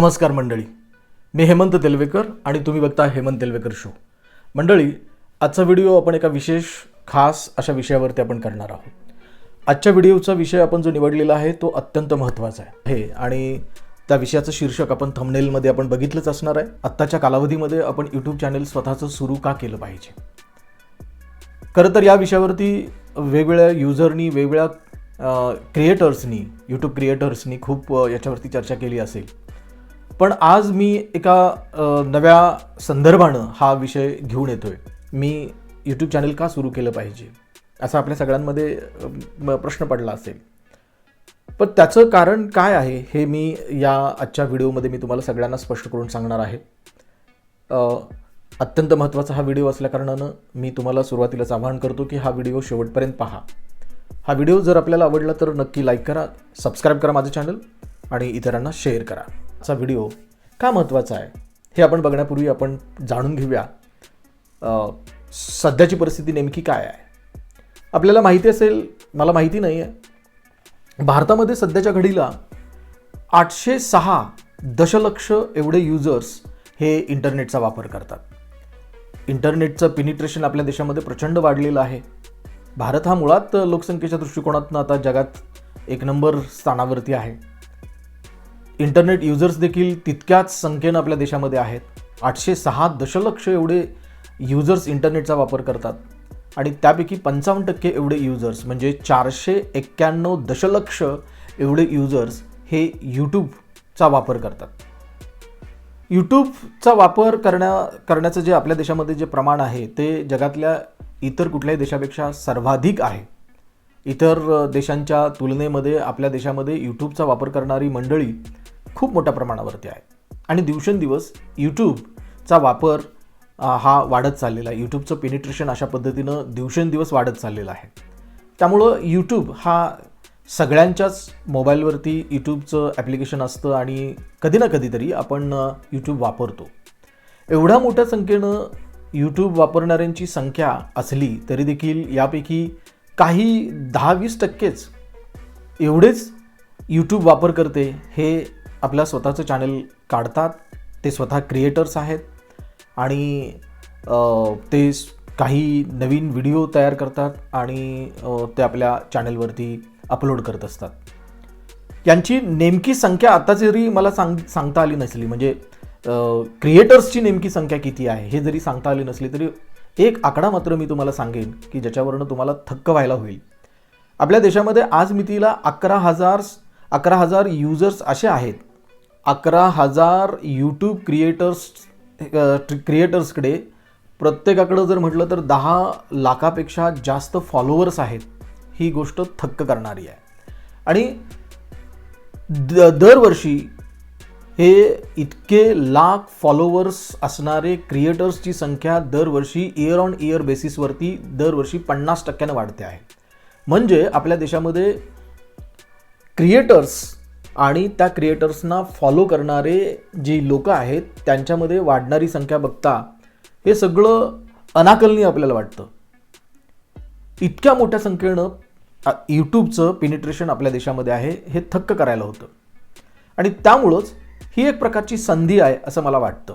नमस्कार मंडळी. मी हेमंत तेलवेकर आणि तुम्ही बघता हेमंत तेलवेकर शो मंडळी आजचा व्हिडिओ आपण एका विशेष खास अशा विषयावरती आपण करणार आहोत. आजच्या व्हिडिओचा विषय आपण जो निवडलेला आहे तो अत्यंत महत्त्वाचा आहे. आणि त्या विषयाचं शीर्षक आपण थंबनेलमध्ये आपण बघितलंच असणार आहे. आत्ताच्या कालावधीमध्ये आपण यूट्यूब चॅनेल स्वतःचं सुरू का केलं पाहिजे? खरं तर या विषयावरती वेगवेगळ्या युजरनी वेगवेगळ्या क्रिएटर्सनी यूट्यूब क्रिएटर्सनी खूप याच्यावरती चर्चा केली असेल. पण आज मी एका नव्या संदर्भानं हा विषय घेऊन येतोय. मी यूट्यूब चॅनल का सुरू केलं पाहिजे? असा आपल्या सगळ्यांमध्ये म- प्रश्न पडला असेल. पण त्याचं कारण काय आहे हे मी या आजच्या व्हिडिओमध्ये मी तुम्हाला सगळ्यांना स्पष्ट करून सांगणार आहे. अत्यंत महत्त्वाचा हा व्हिडिओ असल्याकारणानं मी तुम्हाला सुरुवातीलाच आवाहन करतो की हा व्हिडिओ शेवटपर्यंत पहा. हा व्हिडिओ जर आपल्याला आवडला तर नक्की लाईक करा सबस्क्राईब करा माझं चॅनल आणि इतरांना शेअर करा. चा व्हिडिओ का महत्त्वाचा आहे हे आपण बघण्यापूर्वी आपण जाणून घेऊया. सध्याची परिस्थिती नेमकी काय आहे? आपल्याला माहिती असेल मला माहिती नाही आहे भारतामध्ये सध्याच्या घडीला आठशे सहा दशलक्ष एवढे युजर्स हे इंटरनेटचा वापर करतात. इंटरनेटचं पिनिट्रेशन आपल्या देशामध्ये प्रचंड वाढलेलं आहे. भारत हा मुळात लोकसंख्येच्या दृष्टिकोनातून आता जगात एक नंबर स्थानावरती आहे. इंटरनेट युजर्स देखील तितक्याच संख्येनं आपल्या देशामध्ये आहेत. आठशे सहा दशलक्ष एवढे युजर्स इंटरनेटचा वापर करतात. आणि त्यापैकी पंचावन्न टक्के एवढे युजर्स म्हणजे चारशे एक्क्याण्णव दशलक्ष एवढे युजर्स हे यूट्यूबचा वापर करतात. यूट्यूबचा वापर करण्या करण्याचं जे आपल्या देशामध्ये जे प्रमाण आहे ते जगातल्या इतर कुठल्याही देशापेक्षा सर्वाधिक आहे. इतर देशांच्या तुलनेमध्ये आपल्या देशामध्ये यूट्यूबचा वापर करणारी मंडळी खूप मोठ्या प्रमाणावरती आहे आणि दिवसेंदिवस यूट्यूबचा वापर हा वाढत चाललेला आहे. यूट्यूबचं पेनिट्रेशन अशा पद्धतीनं दिवसेंदिवस वाढत चाललेलं आहे. त्यामुळं यूट्यूब हा सगळ्यांच्याच मोबाईलवरती यूट्यूबचं ॲप्लिकेशन असतं आणि कधी ना कधीतरी आपण यूट्यूब वापरतो. एवढ्या मोठ्या संख्येनं यूट्यूब वापरणाऱ्यांची संख्या असली तरी देखील यापैकी काही दहा वीस टक्केच एवढेच यूट्यूब वापरकर्ते हे आपल्या स्वतःचं चॅनल काढतात. ते स्वतः क्रिएटर्स आहेत. आणि ते काही नवीन व्हिडिओ तयार करतात आणि ते आपल्या चॅनलवरती अपलोड करत असतात. यांची नेमकी संख्या आता जरी मला सांग सांगता आली नसली म्हणजे क्रिएटर्सची नेमकी संख्या किती आहे हे जरी सांगता आली नसली तरी एक आकडा मात्र मी तुम्हाला सांगेन की ज्याच्यावरनं तुम्हाला थक्क व्हायला होईल. आपल्या देशामध्ये आज मितीला अकरा हजार अकरा हजार युजर्स असे आहेत. अकरा हजार यूट्यूब क्रिएटर्स क्रिएटर्सकडे प्रत्येकाकडं जर म्हटलं तर दहा लाखापेक्षा जास्त फॉलोअर्स आहेत. ही गोष्ट थक्क करणारी आहे. आणि द दरवर्षी हे इतके लाख फॉलोअर्स असणारे क्रिएटर्सची संख्या दरवर्षी इयर ऑन इयर बेसिसवरती दरवर्षी पन्नास टक्क्यानं वाढते आहे. म्हणजे आपल्या देशामध्ये क्रिएटर्स आणि त्या क्रिएटर्सना फॉलो करणारे जी लोक आहेत त्यांच्यामध्ये वाढणारी संख्या बघता हे सगळं अनाकलनीय आपल्याला वाटतं. इतक्या मोठ्या संख्येनं यूट्यूबचं पेनिट्रेशन आपल्या देशामध्ये आहे हे थक्क करायला होतं. आणि त्यामुळंच ही एक प्रकारची संधी आहे असं मला वाटतं.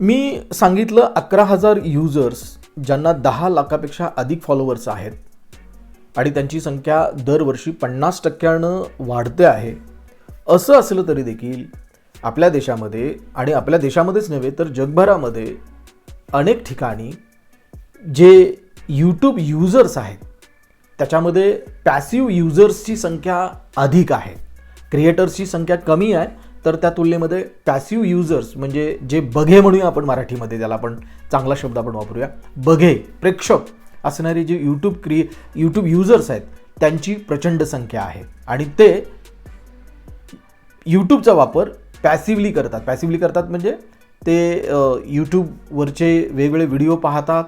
मी सांगितलं अकरा हजार युजर्स ज्यांना दहा लाखापेक्षा अधिक फॉलोअर्स आहेत. आणि त्यांची संख्या दरवर्षी पन्नास टक्क्यानं वाढते आहे. असं असलं तरी देखील आपल्या देशामध्ये आणि आपल्या देशामध्येच नव्हे तर जगभरामध्ये अनेक ठिकाणी जे यूट्यूब युजर्स आहेत त्याच्यामध्ये पॅसिव युजर्सची संख्या अधिक आहे. क्रिएटर्सची संख्या कमी आहे तर त्या तुलनेमध्ये पॅसिव युजर्स म्हणजे जे बघे म्हणूया आपण मराठीमध्ये त्याला आपण चांगला शब्द आपण वापरूया बघे प्रेक्षक. असणारे जे यूट्यूब क्रिए यूट्यूब युजर्स आहेत त्यांची प्रचंड संख्या आहे. आणि ते यूट्यूबचा वापर पॅसिवली करतात. पॅसिवली करतात म्हणजे ते यूट्यूबवरचे वेगवेगळे व्हिडिओ पाहतात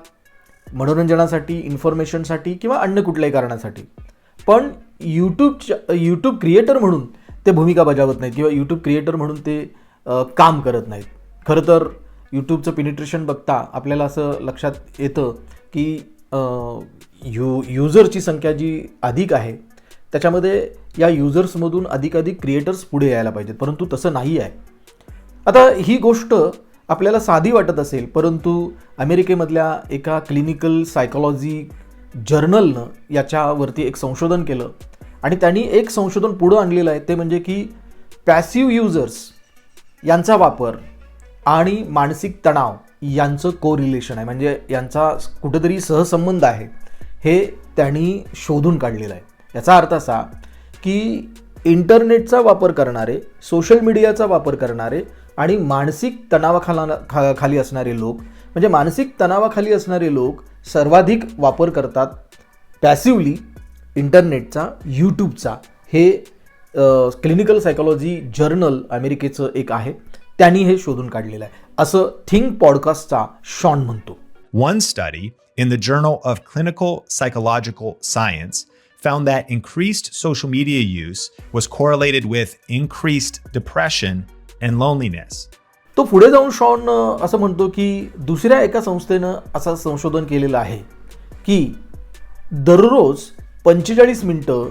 मनोरंजनासाठी इन्फॉर्मेशनसाठी किंवा अन्य कुठल्याही कारणासाठी. पण यूट्यूबच्या यूट्यूब क्रिएटर म्हणून ते भूमिका बजावत नाहीत किंवा यूट्यूब क्रिएटर म्हणून ते काम करत नाहीत. खरं तर यूट्यूबचं पिनिट्रेशन बघता आपल्याला असं लक्षात येतं की यू युजरची संख्या जी अधिक आहे त्याच्यामध्ये या युजर्समधून अधिकाधिक क्रिएटर्स पुढे यायला पाहिजेत परंतु तसं नाही आहे. आता ही गोष्ट आपल्याला साधी वाटत असेल परंतु अमेरिकेमधल्या एका क्लिनिकल सायकॉलॉजी जर्नलनं याच्यावरती एक संशोधन केलं आणि त्यांनी एक संशोधन पुढं आणलेलं आहे ते म्हणजे की पॅसिव्ह युजर्स यांचा वापर आणि मानसिक तणाव यांचं को रिलेशन आहे. म्हणजे यांचा कुठेतरी सहसंबंध आहे. हे त्यांनी शोधून काढलेलं आहे. याचा अर्थ असा की इंटरनेटचा वापर करणारे सोशल मीडियाचा वापर करणारे आणि मानसिक तणावाखाला खा खाली असणारे लोक म्हणजे मानसिक तणावाखाली असणारे लोक सर्वाधिक वापर करतात पॅसिवली इंटरनेटचा यूट्यूबचा हे क्लिनिकल सायकॉलॉजी जर्नल अमेरिकेचं एक आहे. त्यांनी हे शोधून काढलेलं आहे. असं थिंक पॉडकास्टचा शॉन म्हणतो One study in the Journal of Clinical Psychological Science found that increased social media use was correlated with increased depression and loneliness. तो पुढे जाऊन शॉन असं म्हणतो की दुसऱ्या एका संस्थेनं असं संशोधन केलेलं आहे की दररोज पंचेचाळीस मिनटं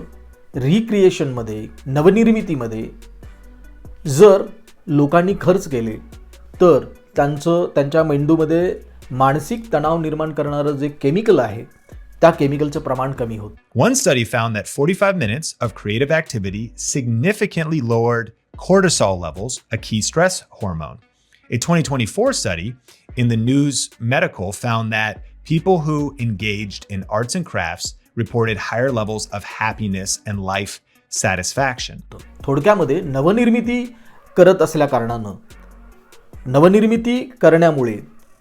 रिक्रिएशनमध्ये नवनिर्मितीमध्ये जर लोकांनी खर्च केले तर त्यांचं त्यांच्या मेंदूमध्ये मानसिक तणाव निर्माण करणारं जे केमिकल आहे त्या केमिकलचं प्रमाण कमी होतं One study found that 45 minutes of creative activity significantly lowered cortisol levels, a key stress hormone. A 2024 study in the News Medical found that people who engaged in arts and crafts reported higher levels of happiness and life satisfaction. थोडक्यामध्ये नवनिर्मिती करत असल्या कारणानं नवनिर्मिती करण्यामुळे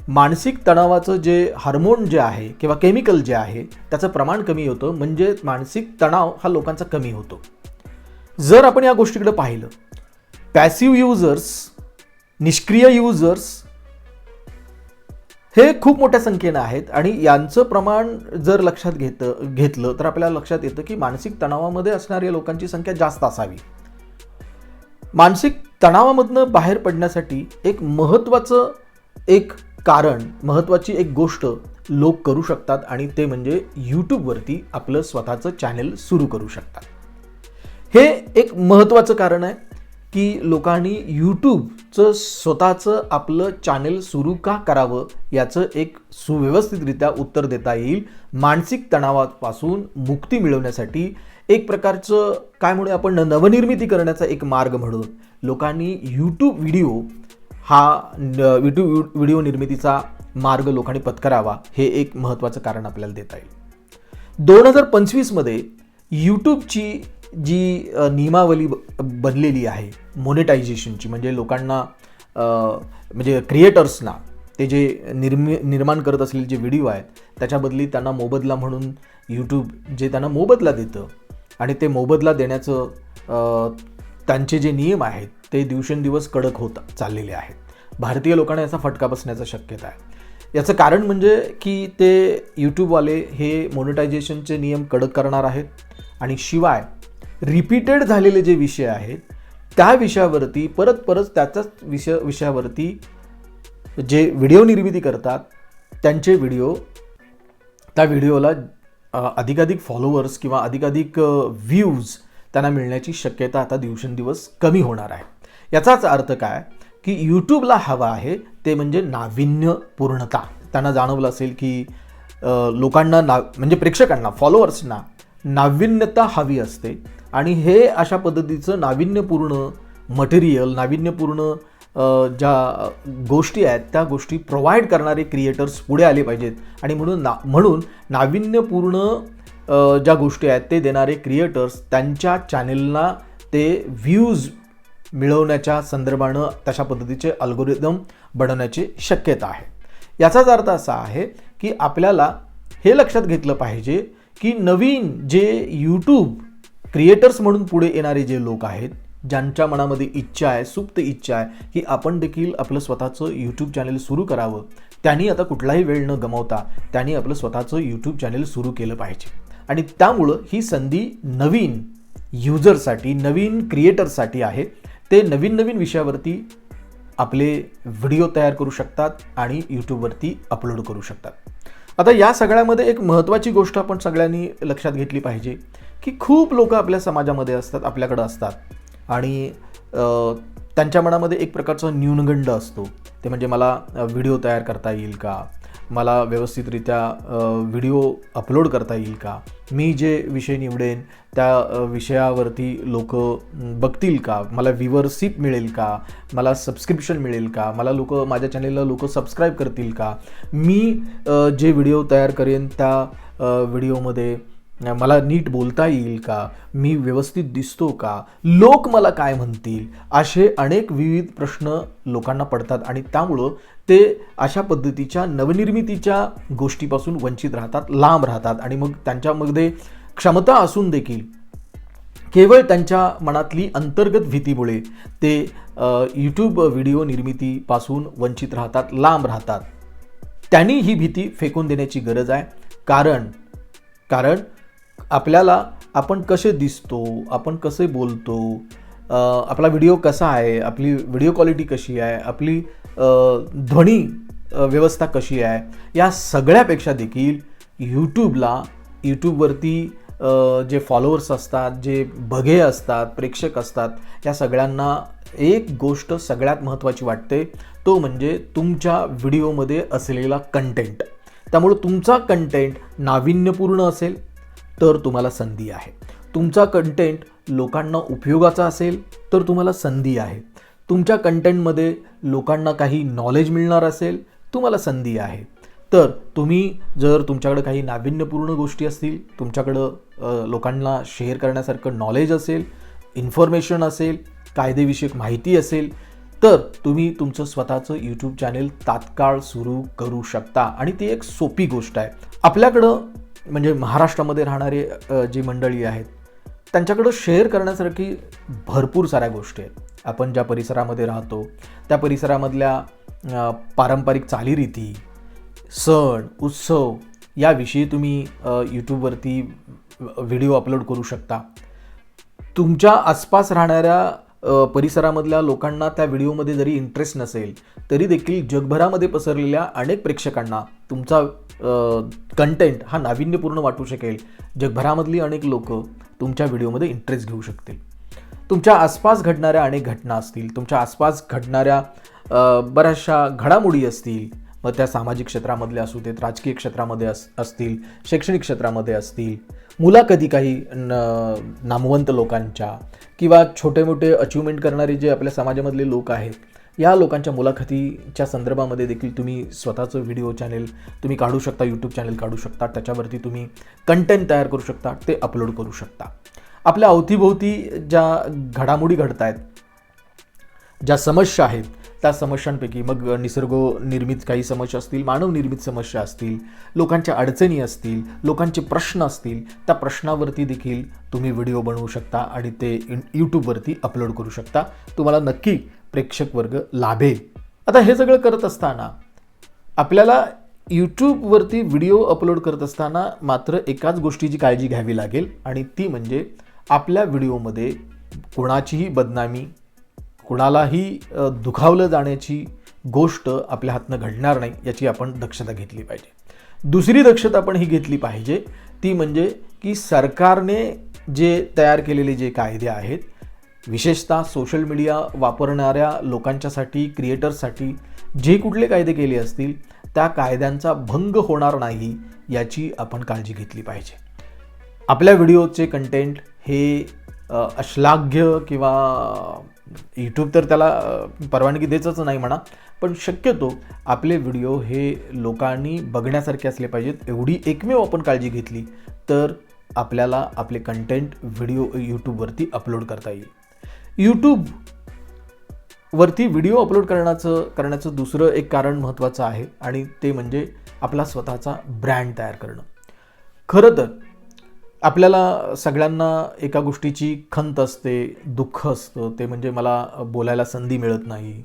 मानसिक तणावाचं जे हार्मोन जे आहे किंवा केमिकल जे आहे त्याचं प्रमाण कमी होतं. म्हणजे मानसिक तणाव हा लोकांचा कमी होतो. जर आपण या गोष्टीकडे पाहिलं पॅसिव्ह युजर्स निष्क्रिय युजर्स हे खूप मोठ्या संख्येनं आहेत. आणि यांचं प्रमाण जर लक्षात घेत घेतलं तर आपल्याला लक्षात येतं की मानसिक तणावामध्ये असणाऱ्या लोकांची संख्या जास्त असावी. मानसिक तणावामधनं बाहेर पडण्यासाठी एक महत्त्वाचं एक कारण महत्त्वाची एक गोष्ट लोक करू शकतात आणि ते म्हणजे यूट्यूबवरती आपलं स्वतःचं चॅनल सुरू करू शकतात. हे एक महत्त्वाचं कारण आहे की लोकांनी यूट्यूबचं स्वतःचं आपलं चॅनल सुरू का करावं याचं एक सुव्यवस्थितरित्या उत्तर देता येईल. मानसिक तणावापासून मुक्ती मिळवण्यासाठी एक प्रकारचं काय म्हणूया आपण नवनिर्मिती करण्याचा एक मार्ग म्हणून. लोकांनी यूट्यूब व्हिडिओ हा यूट्यूब व्हिडिओ निर्मितीचा मार्ग लोकांनी पत्करावा हे एक महत्त्वाचं कारण आपल्याला देता येईल. दोन हजार पंचवीसमध्ये यूट्यूबची जी नियमावली ब- बनलेली आहे मोनेटायझेशनची म्हणजे लोकांना म्हणजे क्रिएटर्सना ते जे निर्मि निर्माण करत असलेले जे व्हिडिओ आहेत त्याच्याबदली त्यांना मोबदला म्हणून यूट्यूब जे त्यांना मोबदला देतं आणि ते मोबदला देण्याचं त्यांचे जे नियम आहेत ते दिवसेंदिवस कडक होत चाललेले आहेत. भारतीय लोकांना याचा फटका बसण्याचा शक्यता आहे. याचं कारण म्हणजे की ते यूट्यूबवाले हे मोनिटायझेशनचे नियम कडक करणार आहेत आणि शिवाय रिपीटेड झालेले जे विषय आहेत त्या विषयावरती परत परत त्याचाच विषय विषयावरती जे व्हिडिओ निर्मिती करतात त्यांचे व्हिडिओ त्या व्हिडिओला अधिकाधिक फॉलोअर्स किंवा अधिकाधिक व्ह्यूज त्यांना मिळण्याची शक्यता आता दिवसेंदिवस कमी होणार आहे. याचाच अर्थ काय? की यूट्यूबला हवा आहे ते म्हणजे नाविन्यपूर्णता. त्यांना जाणवलं असेल की लोकांना ना म्हणजे प्रेक्षकांना फॉलोअर्सना नाविन्यता हवी असते. आणि हे अशा पद्धतीचं नाविन्यपूर्ण मटेरियल नाविन्यपूर्ण ज्या गोष्टी आहेत त्या गोष्टी प्रोव्हाइड करणारे क्रिएटर्स पुढे आले पाहिजेत. आणि म्हणून ना म्हणून नाविन्यपूर्ण ज्या गोष्टी आहेत ते देणारे क्रिएटर्स त्यांच्या चॅनेलना ते व्ह्यूज मिळवण्याच्या संदर्भानं तशा पद्धतीचे अल्गोरिदम बनवण्याची शक्यता आहे. याचाच अर्थ असा आहे की आपल्याला हे लक्षात घेतलं पाहिजे की नवीन जे यूट्यूब क्रिएटर्स म्हणून पुढे येणारे जे लोक आहेत ज्यांच्या मनामध्ये इच्छा आहे सुप्त इच्छा आहे की आपण देखील आपलं स्वतःचं यूट्यूब चॅनल सुरू करावं त्यांनी आता कुठलाही वेळ न गमावता त्यांनी आपलं स्वतःचं यूट्यूब चॅनल सुरू केलं पाहिजे. आणि त्यामुळं ही संधी नवीन युजरसाठी नवीन क्रिएटरसाठी आहे. ते नवीन नवीन विषयावरती आपले व्हिडिओ तयार करू शकतात आणि यूट्यूबवरती अपलोड करू शकतात. आता या सगळ्यामध्ये एक महत्त्वाची गोष्ट आपण सगळ्यांनी लक्षात घेतली पाहिजे की खूप लोक आपल्या समाजामध्ये असतात आपल्याकडं असतात. आणि त्यांच्या मनामध्ये एक प्रकारचा न्यूनगंड असतो. ते म्हणजे मला व्हिडिओ तयार करता येईल का? मला व्यवस्थितरित्या व्हिडिओ अपलोड करता येईल का? मी जे विषय निवडेन त्या विषयावरती लोक बघतील का? मला व्हिवरशिप मिळेल का? मला सबस्क्रिप्शन मिळेल का? मला लोक माझ्या चॅनेलला लोक सबस्क्राईब करतील का? मी जे व्हिडिओ तयार करेन त्या व्हिडिओमध्ये मला नीट बोलता येईल का? मी व्यवस्थित दिसतो का? लोक मला काय म्हणतील? असे अनेक विविध प्रश्न लोकांना पडतात आणि त्यामुळं ते अशा पद्धतीच्या नवनिर्मितीच्या गोष्टीपासून वंचित राहतात लांब राहतात आणि मग त्यांच्यामध्ये क्षमता असून देखील केवळ त्यांच्या मनातली अंतर्गत भीतीमुळे ते यूट्यूब व्हिडिओ निर्मितीपासून वंचित राहतात लांब राहतात. त्यांनी ही भीती फेकून देण्याची गरज आहे. कारण कारण आपल्याला आपण कसे दिसतो आपण कसे बोलतो आपला व्हिडिओ कसा आहे आपली व्हिडिओ क्वालिटी कशी आहे आपली ध्वनी व्यवस्था कशी आहे या सगळ्यापेक्षा देखील यूट्यूबला यूट्यूबवरती जे फॉलोअर्स असतात जे बघे असतात प्रेक्षक असतात या सगळ्यांना एक गोष्ट सगळ्यात महत्त्वाची वाटते तो म्हणजे तुमच्या व्हिडिओमध्ये असलेला कंटेंट त्यामुळं तुमचा कंटेंट नाविन्यपूर्ण असेल तर तुम्हाला संधी आहे. तुमचा कंटेंट लोकांना उपयोगाचा असेल तर तुम्हाला संधी आहे. तुमच्या कंटेंटमध्ये लोकांना काही नॉलेज मिळणार असेल तुम्हाला संधी आहे. तर तुम्ही जर तुमच्याकडं काही नाविन्यपूर्ण गोष्टी असतील तुमच्याकडं लोकांना शेअर करण्यासारखं नॉलेज असेल इन्फॉर्मेशन असेल कायदेविषयक माहिती असेल तर तुम्ही तुमचं स्वतःचं यूट्यूब चॅनेल तात्काळ सुरू करू शकता. आणि ती एक सोपी गोष्ट आहे. आपल्याकडं म्हणजे महाराष्ट्रामध्ये राहणारे जी मंडळी आहेत त्यांच्याकडं शेअर करण्यासारखी भरपूर साऱ्या गोष्टी आहेत. आपण ज्या परिसरामध्ये राहतो त्या परिसरामधल्या पारंपरिक चालीरीती सण उत्सव याविषयी तुम्ही यूट्यूबवरती व्हिडिओ अपलोड करू शकता. तुमच्या आसपास राहणाऱ्या परिसरामधल्या लोकांना त्या व्हिडिओमध्ये जरी इंटरेस्ट नसेल तरी देखील जगभरामध्ये पसरलेल्या अनेक प्रेक्षकांना तुमचा कंटेंट हा नाविन्यपूर्ण वाटू शकेल. जगभरामधली अनेक लोक तुमच्या व्हिडिओमध्ये इंटरेस्ट घेऊ शकतील. तुमच्या आसपास घडणाऱ्या अनेक घटना असतील तुमच्या आसपास घडणाऱ्या बऱ्याचशा घडामोडी असतील मग त्या सामाजिक क्षेत्रामधले असू देत राजकीय क्षेत्रामध्ये अस असतील शैक्षणिक क्षेत्रामध्ये असतील मुलाखती काही न नामवंत लोकांच्या किंवा छोटे मोठे अचिव्हमेंट करणारे जे आपल्या समाजामधले लोक आहेत या लोकांच्या मुलाखतीच्या संदर्भामध्ये देखील तुम्ही स्वतःचं व्हिडिओ चॅनेल तुम्ही काढू शकता यूट्यूब चॅनेल काढू शकता त्याच्यावरती तुम्ही कंटेंट तयार करू शकता ते अपलोड करू शकता. आपल्या अवतीभोवती ज्या घडामोडी घडत आहेत ज्या समस्या आहेत त्या समस्यांपैकी मग निसर्ग निर्मित काही समस्या असतील मानवनिर्मित समस्या असतील लोकांच्या अडचणी असतील लोकांचे प्रश्न असतील त्या प्रश्नावरती देखील तुम्ही व्हिडिओ बनवू शकता आणि ते यूट्यूबवरती अपलोड करू शकता. तुम्हाला नक्की प्रेक्षक वर्ग लाभेल. आता हे सगळं करत असताना आपल्याला यूट्यूबवरती व्हिडिओ अपलोड करत असताना मात्र एकाच गोष्टीची काळजी घ्यावी लागेल आणि ती म्हणजे आपल्या व्हिडिओमध्ये कोणाचीही बदनामी कुणालाही दुखावलं जाण्याची गोष्ट आपल्या हातनं घडणार नाही याची आपण दक्षता घेतली पाहिजे. दुसरी दक्षता आपण ही घेतली पाहिजे ती म्हणजे की सरकारने जे तयार केलेले जे कायदे आहेत विशेषतः सोशल मीडिया वापरणाऱ्या लोकांच्यासाठी क्रिएटर्ससाठी जे कुठले कायदे केले असतील त्या कायद्यांचा भंग होणार नाही याची आपण काळजी घेतली पाहिजे. आपल्या व्हिडिओचे कंटेंट हे अश्लाघ्य किंवा यूट्यूब तर त्याला परवानगी देतच नाही म्हणा. पण शक्यतो आपले व्हिडिओ हे लोकांनी बघण्यासारखे असले पाहिजेत. एवढी एकमेव आपण काळजी घेतली तर आपल्याला आपले कंटेंट व्हिडिओ यूट्यूबवरती अपलोड करता येईल. यूट्यूब वरती व्हिडिओ अपलोड करण्याचं करण्याचं दुसरं एक कारण महत्त्वाचं आहे आणि ते म्हणजे आपला स्वतःचा ब्रँड तयार करणं. खरं तर आपल्याला सगळ्यांना एका गोष्टीची खंत असते दुःख असतं ते म्हणजे मला बोलायला संधी मिळत नाही.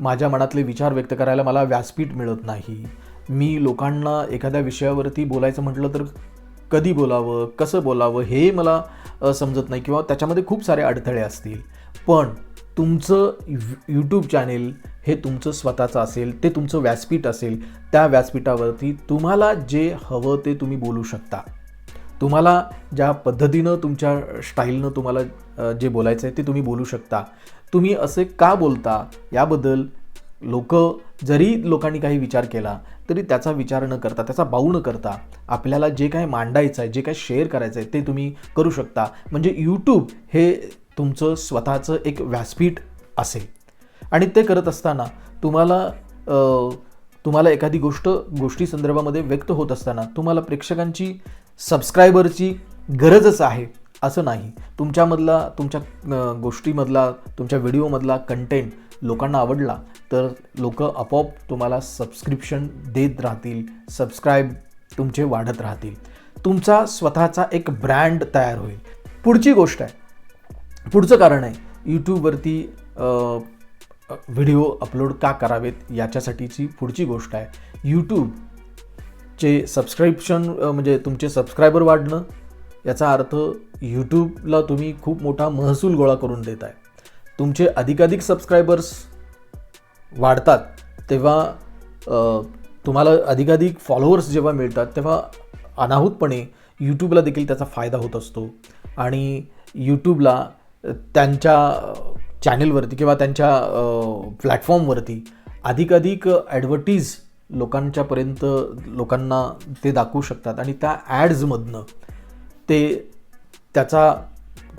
माझ्या मनातले विचार व्यक्त करायला मला व्यासपीठ मिळत नाही. मी लोकांना एखाद्या विषयावरती बोलायचं म्हटलं तर कधी बोलावं कसं बोलावं हे मला समजत नाही किंवा त्याच्यामध्ये खूप सारे अडथळे असतील. पण तुमचं यूट्यूब चॅनेल हे तुमचं स्वतःचं असेल ते तुमचं व्यासपीठ असेल त्या व्यासपीठावरती तुम्हाला जे हवं ते तुम्ही बोलू शकता. तुम्हाला ज्या पद्धतीनं तुमच्या स्टाईलनं तुम्हाला जे बोलायचं आहे ते तुम्ही बोलू शकता. तुम्ही असे का बोलता याबद्दल लोक जरी लोकांनी काही विचार केला तरी त्याचा विचार न करता त्याचा बाऊ न करता आपल्याला जे काय मांडायचं आहे जे काय शेअर करायचं आहे ते तुम्ही करू शकता. म्हणजे यूट्यूब हे तुमचं स्वतःचं एक व्यासपीठ असेल. आणि ते करत असताना तुम्हाला तुम्हाला एखादी गोष्ट गोष्टी संदर्भामध्ये व्यक्त होत असताना तुम्हाला प्रेक्षकांची सबस्क्रायबरची गरजच आहे असं नाही. तुमच्यामधला तुमच्या गोष्टीमधला तुमच्या व्हिडिओमधला कंटेंट लोकांना आवडला तर लोक आपोआप तुम्हाला सबस्क्रिप्शन देत राहतील सबस्क्राईब तुमचे वाढत राहतील. तुमचा स्वतःचा एक ब्रँड तयार होईल. पुढची गोष्ट आहे पुढचं कारण आहे यूट्यूबवरती व्हिडिओ अपलोड का करावेत याच्यासाठीची पुढची गोष्ट आहे चे सबस्क्रिप्शन म्हणजे तुमचे सबस्क्रायबर वाढणं याचा अर्थ यूट्यूबला तुम्ही खूप मोठा महसूल गोळा करून देत आहे तुमचे अधिकाधिक सबस्क्रायबर्स वाढतात तेव्हा तुम्हाला अधिकाधिक फॉलोअर्स जेव्हा मिळतात तेव्हा अनाहूतपणे यूट्यूबला देखील त्याचा फायदा होत असतो. आणि यूट्यूबला त्यांच्या चॅनेलवरती किंवा त्यांच्या प्लॅटफॉर्मवरती अधिकाधिक ॲडव्हर्टीज लोकांच्यापर्यंत लोकांना ते दाखवू शकतात. आणि त्या ॲड्समधनं ते त्याचा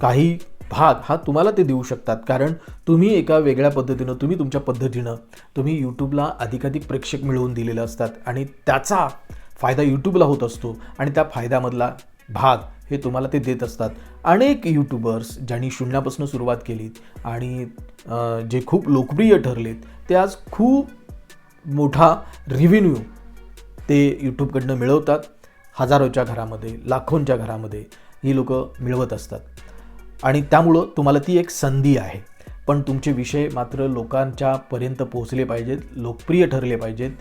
काही भाग हा तुम्हाला ते देऊ शकतात. कारण तुम्ही एका वेगळ्या पद्धतीनं तुम्ही तुमच्या पद्धतीनं तुम्ही यूट्यूबला अधिकाधिक प्रेक्षक मिळवून दिलेले असतात. आणि त्याचा फायदा यूट्यूबला होत असतो. आणि त्या फायद्यामधला भाग हे तुम्हाला ते देत असतात. अनेक यूट्यूबर्स ज्यांनी शून्यापासून सुरुवात केली आणि जे खूप लोकप्रिय ठरलेत ते आज खूप मोठा रिव्हेन्यू ते यूट्यूबकडनं मिळवतात. हजारोच्या घरामध्ये लाखोंच्या घरामध्ये ही लोक मिळवत असतात. आणि त्यामुळं तुम्हाला ती एक संधी आहे. पण तुमचे विषय मात्र लोकांच्या पर्यंत पोहोचले पाहिजेत लोकप्रिय ठरले पाहिजेत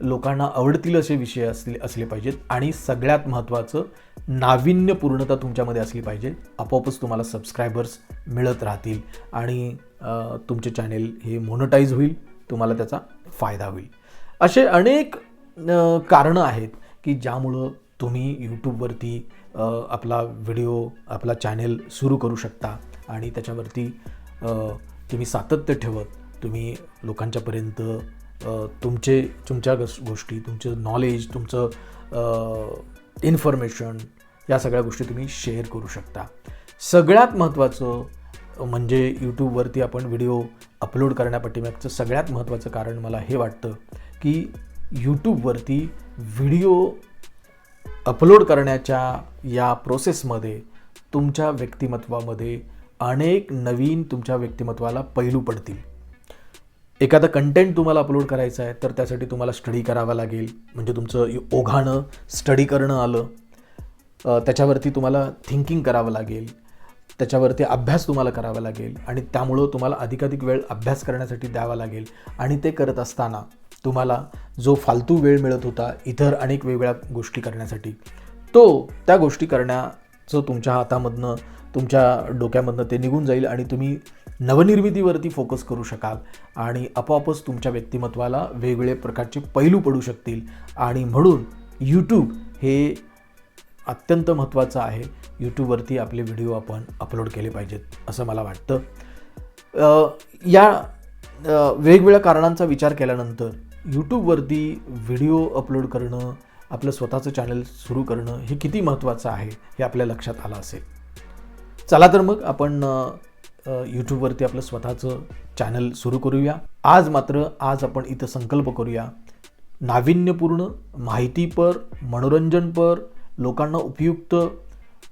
लोकांना आवडतील असे विषय असले असले पाहिजेत आणि सगळ्यात महत्त्वाचं नाविन्यपूर्णता तुमच्यामध्ये असली पाहिजे. आपोआपच तुम्हाला सबस्क्रायबर्स मिळत राहतील आणि तुमचे चॅनेल हे मोनटाईज होईल तुम्हाला त्याचा फायदा होईल. असे अनेक कारणं आहेत की ज्यामुळं तुम्ही यूट्यूबवरती आपला व्हिडिओ आपला चॅनेल सुरू करू शकता आणि त्याच्यावरती तुम्ही सातत्य ठेवत तुम्ही लोकांच्यापर्यंत तुमचे तुमच्या गोष्टी तुमचं नॉलेज तुमचं इन्फॉर्मेशन या सगळ्या गोष्टी तुम्ही शेअर करू शकता. सगळ्यात महत्त्वाचं म्हणजे यूट्यूबवरती आपण व्हिडिओ अपलोड करण्यापाठीमागचं सगळ्यात महत्त्वाचं कारण मला हे वाटतं की यूट्यूबवरती व्हिडिओ अपलोड करण्याच्या या प्रोसेसमध्ये तुमच्या व्यक्तिमत्वामध्ये अनेक नवीन तुमच्या व्यक्तिमत्वाला पैलू पडतील. एखादा कंटेंट तुम्हाला अपलोड करायचा आहे तर त्यासाठी तुम्हाला स्टडी करावा लागेल. म्हणजे तुमचं ओघाणं स्टडी करणं आलं. त्याच्यावरती तुम्हाला थिंकिंग करावं लागेल. त्याच्यावरती अभ्यास तुम्हाला करावा लागेल. आणि त्यामुळं तुम्हाला अधिकाधिक वेळ अभ्यास करण्यासाठी द्यावा लागेल. आणि ते करत असताना तुम्हाला जो फालतू वेळ मिळत होता इतर अनेक वेगवेगळ्या गोष्टी करण्यासाठी. तो त्या गोष्टी करण्याचं तुमच्या हातामधनं तुमच्या डोक्यामधनं ते निघून जाईल आणि तुम्ही नवनिर्मितीवरती फोकस करू शकाल आणि आपोआपच तुमच्या व्यक्तिमत्वाला वेगवेगळे प्रकारचे पैलू पडू शकतील. आणि म्हणून यूट्यूब हे अत्यंत महत्त्वाचं आहे. यूट्यूबवरती आपले व्हिडिओ आपण अपलोड केले पाहिजेत असं मला वाटतं. या वेगवेगळ्या कारणांचा विचार केल्यानंतर यूट्यूबवरती व्हिडिओ अपलोड करणं आपलं स्वतःचं चॅनल सुरू करणं हे किती महत्त्वाचं आहे हे आपल्या लक्षात आलं असेल. चला तर मग आपण यूट्यूबवरती आपलं स्वतःचं चॅनल सुरू करूया. आज मात्र आज आपण इथं संकल्प करूया. नाविन्यपूर्ण माहितीपर मनोरंजनपर लोकांना उपयुक्त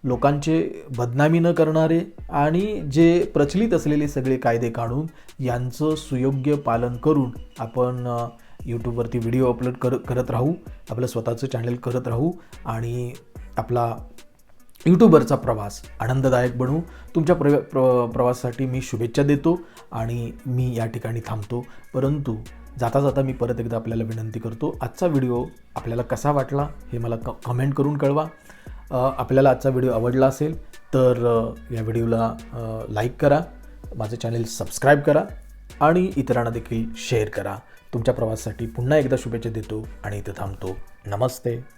लोकांचे बदनामी न करणारे आणि जे प्रचलित असलेले सगळे कायदे काढून यांचं सुयोग्य पालन करून आपण यूट्यूबवरती व्हिडिओ अपलोड कर करत राहू आपलं स्वतःचं चॅनल करत राहू आणि आपला यूट्यूबरचा प्रवास आनंददायक बनवू तुमच्या प्र प्र प्रवासासाठी मी शुभेच्छा देतो आणि मी या ठिकाणी थांबतो. परंतु जाता जाता मी परत एकदा आपल्याला विनंती करतो आजचा व्हिडिओ आपल्याला कसा वाटला हे मला क कमेंट करून कळवा. आपल्याला आजचा व्हिडिओ आवडला असेल तर या व्हिडिओला लाईक करा माझं चॅनेल सबस्क्राईब करा आणि इतरांना देखील शेअर करा. तुमच्या प्रवासासाठी पुन्हा एकदा शुभेच्छा देतो आणि इथं थांबतो. नमस्ते.